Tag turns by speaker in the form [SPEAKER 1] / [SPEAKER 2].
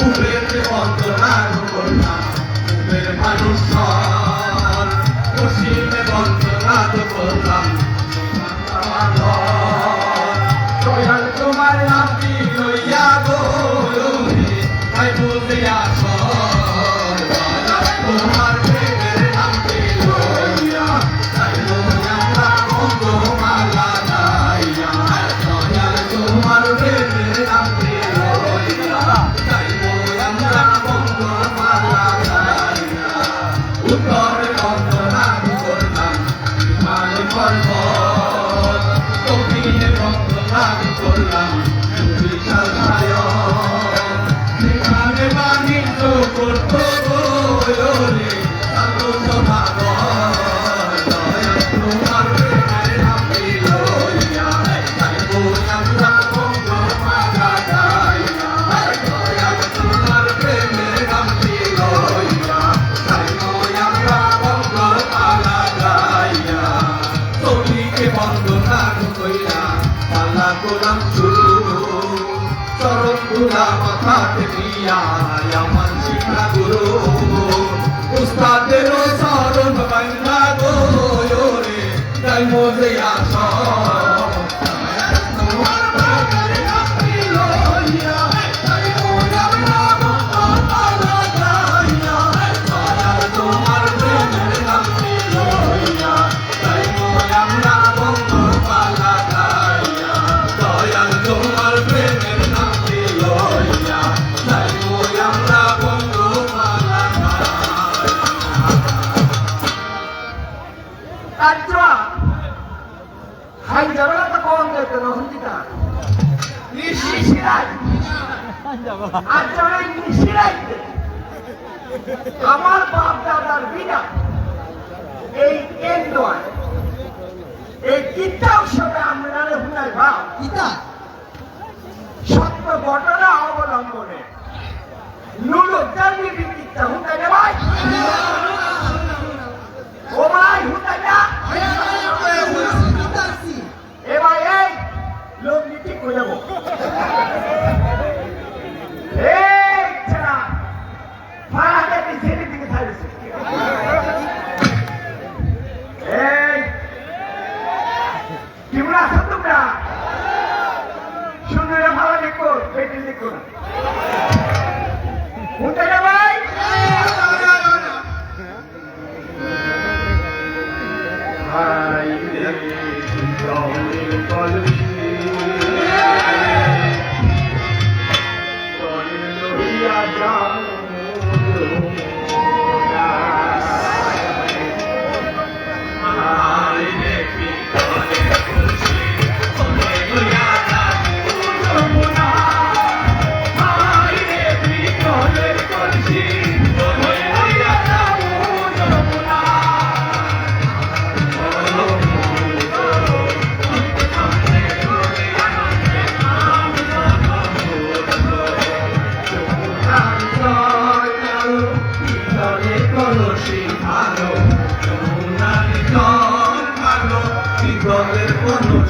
[SPEAKER 1] উপরেতে বন্দনা করনা উপরের মানুষ সর পশ্চিমে বন্দনা তো করলাম দয়াল তোমার নামটি লইয়া গো তাই বলতে আসর তুলা মাথা দিয়া আমার শিক্ষা গুরু। উস্তাদের ರಾಜ್ಯ
[SPEAKER 2] ಐದು ಜಗಳ ತಗೊಂಡಿರ್ತಾರೆ ಹೊಂದಿದ আমার বাপ দাদার বিনা এই কেন্দ্র কোনটা
[SPEAKER 1] জলের মানুষ